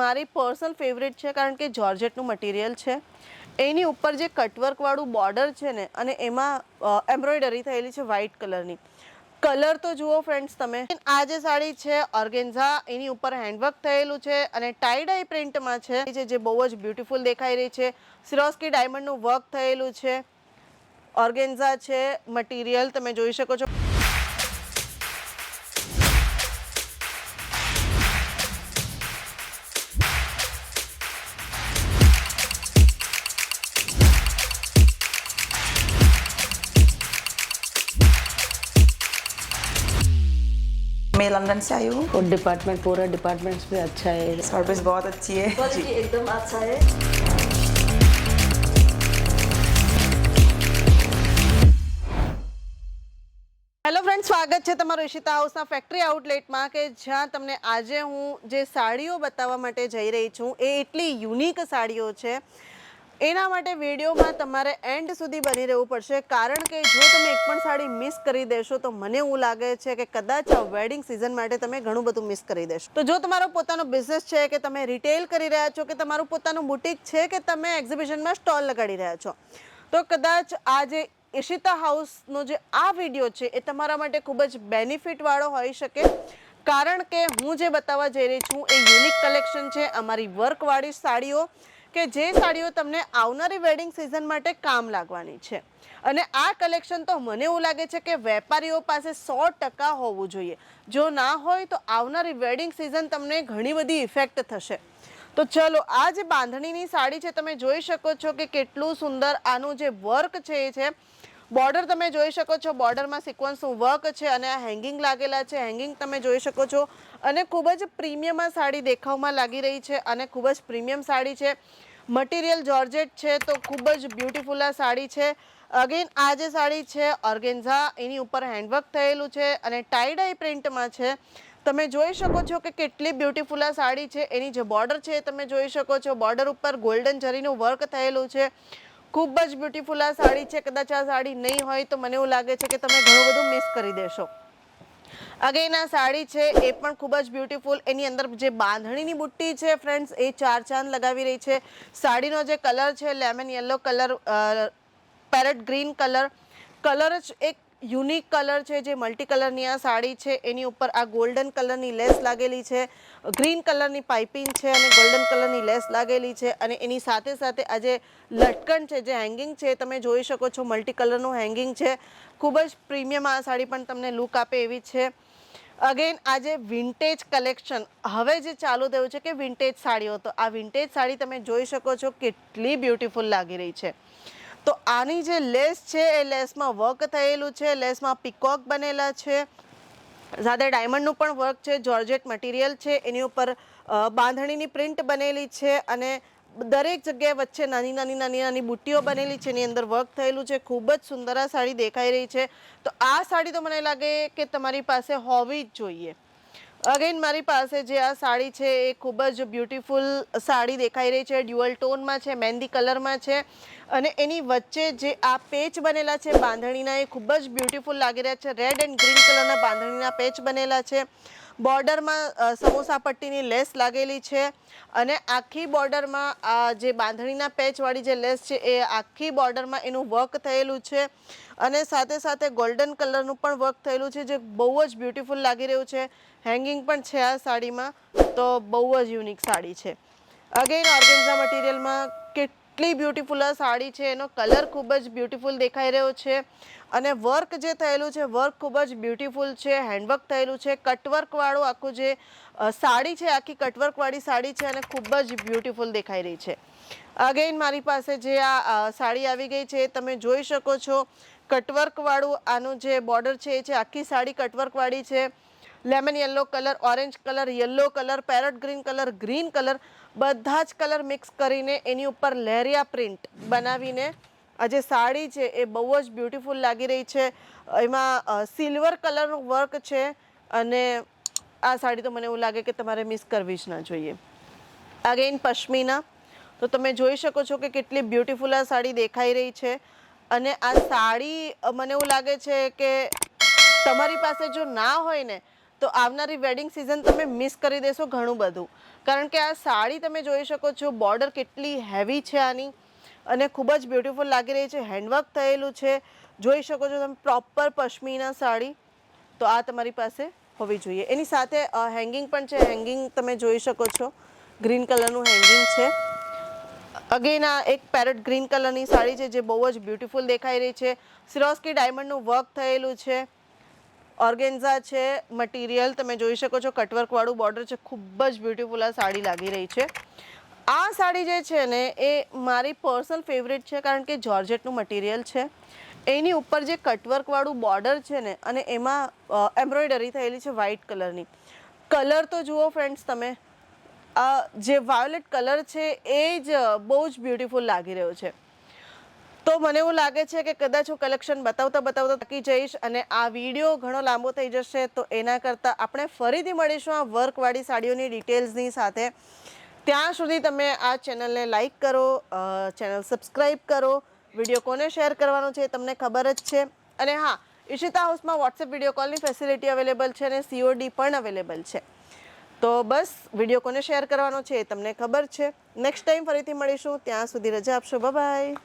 મારી personal favourite છે કારણ કે જોર્જેટનું મટીરિયલ છે. એની ઉપર જે કટવર્કવાળું બોર્ડર છે ને, અને એમાં એમ્બ્રોઇડરી થયેલી છે વ્હાઇટ કલરની કલર તો જુઓ ફ્રેન્ડ્સ તમે. આ જે સાડી છે ઓર્ગેન્ઝા એની ઉપર હેન્ડવર્ક થયેલું છે અને ટાઈડાઈ પ્રિન્ટમાં છે. જે બહુ જ બ્યુટીફુલ દેખાઈ રહી છે. સિરોસ્કી ડાયમંડનું વર્ક થયેલું છે. ઓર્ગેન્ઝા છે મટીરિયલ તમે જોઈ શકો છો. मैं लंदन से आई हूँ और डिपार्टमेंट पूरा डिपार्टमेंट्स भी अच्छा है सर्विस बहुत अच्छी है क्वालिटी एकदम अच्छा है હેલો ફ્રેન્ડ સ્વાગત છે તમારું ઈશિતા હાઉસના ફેક્ટરી આઉટલેટમાં કે જ્યાં તમને આજે હું જે સાડીઓ બતાવવા માટે જઈ રહી છું એ એટલી યુનિક સાડીઓ છે એના માટે વિડીયોમાં તમારે એન્ડ સુધી બની રહેવું પડશે. કારણ કે જો તમે એક પણ સાડી મિસ કરી દેશો, તો મને એવું લાગે છે કે કદાચ આ વેડિંગ સિઝન માટે તમે ઘણું બધું મિસ કરી દેશો. તો જો તમારો પોતાનો બિઝનેસ છે કે તમે રિટેલ કરી રહ્યા છો, કે તમારું પોતાનું બુટિક છે કે તમે એક્ઝિબિશનમાં સ્ટોલ લગાડી રહ્યા છો, તો કદાચ આ જે ઈશિતા હાઉસનો જે આ વીડિયો છે એ તમારા માટે ખૂબ જ બેનિફિટવાળો હોઈ શકે. કારણ કે હું જે બતાવવા જઈ રહી છું, એ યુનિક કલેક્શન છે અમારી વર્કવાળી સાડીઓ. કે જે સાડીઓ તમને આવનારી વેડિંગ સિઝન માટે કામ લાગવાની છે. અને આ કલેક્શન તો મને એવું લાગે છે કે વેપારીઓ પાસે સો ટકા હોવું જોઈએ. જો ના હોય તો આવનારી વેડિંગ સિઝન તમને ઘણી બધી ઇફેક્ટ થશે. તો ચલો, આ જે બાંધણીની સાડી છે, તમે જોઈ શકો છો કે કેટલું સુંદર આનું જે વર્ક છે એ છે બોર્ડર તમે જોઈ શકો છો, બોર્ડરમાં સિક્વન્સનું વર્ક છે અને આ હેંગિંગ લાગેલા છે. હેંગિંગ તમે જોઈ શકો છો અને ખૂબ જ પ્રીમિયમ સાડી દેખાવમાં લાગી રહી છે અને ખૂબ જ પ્રીમિયમ સાડી છે. મટીરિયલ જોર્જેટ છે તો ખૂબ જ બ્યુટીફુલ આ સાડી છે. અગેન આ જે સાડી છે, ઓર્ગેન્ઝા, એની ઉપર હેન્ડવર્ક થયેલું છે અને ટાઈડાઈ પ્રિન્ટમાં છે. તમે જોઈ શકો છો કે કેટલી બ્યુટીફુલ આ સાડી છે. એની જે બોર્ડર છે તમે જોઈ શકો છો. બોર્ડર ઉપર ગોલ્ડન જરીનું વર્ક થયેલું છે. ખૂબ જ બ્યુટીફુલ આ સાડી છે. કદાચ આ સાડી નહીં હોય તો મને એવું લાગે છે કે તમે ઘણું બધું મિસ કરી દેશો. અગેન આ સાડી છે એ પણ ખૂબ જ બ્યુટીફુલ એની અંદર જે બાંધણીની બુટ્ટી છે ફ્રેન્ડ્સ એ ચાર ચાંદ લગાવી રહી છે. સાડીનો જે કલર છે lemon yellow colour parrot green colour colour જ એક યુનિક કલર છે, જે મલ્ટી કલરની આ સાડી છે, એની ઉપર આ ગોલ્ડન કલરની લેસ લાગેલી છે, ગ્રીન કલરની પાઇપિંગ છે અને ગોલ્ડન કલરની લેસ લાગેલી છે અને એની સાથે સાથે આ જે લટકન છે, જે હેંગિંગ છે, તમે જોઈ શકો છો મલ્ટી કલરનું હેંગિંગ છે. ખૂબ જ પ્રીમિયમ આ સાડી પણ તમને લુક આપે એવી છે. અગેન આ જે વિન્ટેજ કલેક્શન હવે જે ચાલુ થયું છે કે વિન્ટેજ સાડીઓ, તો આ વિન્ટેજ સાડી તમે જોઈ શકો છો કેટલી બ્યુટીફુલ લાગી રહી છે. તો આની જે લેસ છે, એ લેસમાં વર્ક થયેલું છે, લેસમાં પિકોક બનેલા છે. સાથે ડાયમંડનું પણ વર્ક છે જોર્જેટ મટીરિયલ છે, એની ઉપર બાંધણીની પ્રિન્ટ બનેલી છે અને દરેક જગ્યાએ વચ્ચે નાની નાની નાની નાની બુટ્ટીઓ બનેલી છે, એની અંદર વર્ક થયેલું છે. ખૂબ જ સુંદર આ સાડી દેખાઈ રહી છે. તો આ સાડી તો મને લાગે કે તમારી પાસે હોવી જ જોઈએ. અગેન મારી પાસે જે આ સાડી છે, એ ખૂબ જ બ્યુટીફુલ સાડી દેખાઈ રહી છે. ડ્યુઅલ ટોનમાં છે, મહેંદી કલરમાં છે. અને એની વચ્ચે જે આ પેચ બનેલા છે બાંધણીના, એ ખૂબ જ બ્યુટિફુલ લાગી રહ્યા છે. રેડ એન્ડ ગ્રીન કલરના બાંધણીના પેચ બનેલા છે. બોર્ડરમાં સમોસા પટ્ટીની લેસ લાગેલી છે અને આખી બોર્ડરમાં આ જે બાંધણીના પેચવાળી જે લેસ છે એ આખી બોર્ડરમાં એનું વર્ક થયેલું છે અને સાથે સાથે ગોલ્ડન કલરનું પણ વર્ક થયેલું છે, જે બહુ જ બ્યુટિફુલ લાગી રહ્યું છે. હેંગિંગ પણ છે આ સાડીમાં, તો બહુ જ યુનિક સાડી છે. અગેન ઓર્ગેન્ઝા મટીરિયલમાં કેટલી બ્યુટીફુલ આ સાડી છે, એનો કલર ખૂબ જ બ્યુટીફુલ દેખાઈ રહ્યો છે. અને વર્ક જે થયેલું છે વર્ક ખૂબ જ બ્યુટીફુલ છે હેન્ડવર્ક થયેલું છે. કટવર્કવાળું આખું જે સાડી છે, આખી કટવર્કવાળી સાડી છે અને ખૂબ જ બ્યુટીફુલ દેખાઈ રહી છે. અગેન મારી પાસે જે આ સાડી આવી ગઈ છે તમે જોઈ શકો છો. કટવર્કવાળું આનું જે બોર્ડર છે, એ છે આખી સાડી કટવર્કવાળી છે. Lemon yellow colour orange colour yellow colour parrot green colour green colour બધા જ કલર મિક્સ કરીને એની ઉપર લહેરિયા પ્રિન્ટ બનાવીને, આ જે સાડી છે એ બહુ જ બ્યુટીફુલ લાગી રહી છે. એમાં સિલ્વર કલરનું વર્ક છે અને આ સાડી તો મને એવું લાગે કે તમારે મિસ કરવી જ ના જોઈએ. અગેન પશ્મિના. તો તમે જોઈ શકો છો કે કેટલી બ્યુટીફુલ આ સાડી દેખાઈ રહી છે અને આ સાડી મને એવું લાગે છે કે તમારી પાસે જો ના હોય ને તો આવનારી વેડિંગ સિઝન તમે મિસ કરી દેશો ઘણું બધું. કારણ કે આ સાડી તમે જોઈ શકો છો બોર્ડર કેટલી હેવી છે આની અને ખૂબ જ બ્યુટીફુલ લાગી રહી છે હેન્ડવર્ક થયેલું છે. જોઈ શકો છો તમે પ્રોપર પશ્મિના સાડી. તો આ તમારી પાસે હોવી જોઈએ. એની સાથે હેંગિંગ પણ છે. હેંગિંગ તમે જોઈ શકો છો. ગ્રીન કલરનું હેંગિંગ છે. અગેન આ એક પેરેટ ગ્રીન કલરની સાડી છે, જે બહુ જ બ્યુટિફુલ દેખાઈ રહી છે. સિરોસ્કી ડાયમંડનું વર્ક થયેલું છે. ઓર્ગેન્ઝા છે, મટીરિયલ તમે જોઈ શકો છો, કટવર્કવાળું બોર્ડર છે, ખૂબ જ બ્યુટીફુલ આ સાડી લાગી રહી છે. આ સાડી જે છે ને, એ મારી પર્સનલ ફેવરેટ છે, કારણ કે જોર્જેટનું મટીરિયલ છે. એની ઉપર જે કટવર્કવાળું બોર્ડર છે ને, અને એમાં એમ્બ્રોઇડરી થયેલી છે વ્હાઇટ કલરની. કલર તો જુઓ ફ્રેન્ડ્સ તમે જે વાયોલેટ કલર છે, એ જ બહુ જ બ્યુટીફુલ લાગી રહ્યો છે. તો મને એવું લાગે છે કે કદાચ હું કલેક્શન બતાવતા બતાવતા થકી જઈશ અને આ વીડિયો ઘણો લાંબો થઈ જશે, તો એના કરતાં આપણે ફરીથી મળીશું આ વર્કવાળી સાડીઓની ડિટેલ્સની સાથે. ત્યાં સુધી તમે આ ચેનલને લાઈક કરો ચેનલ સબસ્ક્રાઈબ કરો, વીડિયો કોને શેર કરવાનો છે તમને ખબર જ છે. અને હા ઈશિતા હાઉસમાં વોટ્સએપ વીડિયો કોલની ફેસિલિટી અવેલેબલ છે અને સીઓડી પણ અવેલેબલ છે. તો બસ, વીડિયો કોને શેર કરવાનો છે એ તમને ખબર છે. નેક્સ્ટ ટાઈમ ફરીથી મળીશું. ત્યાં સુધી રજા આપશો. બાય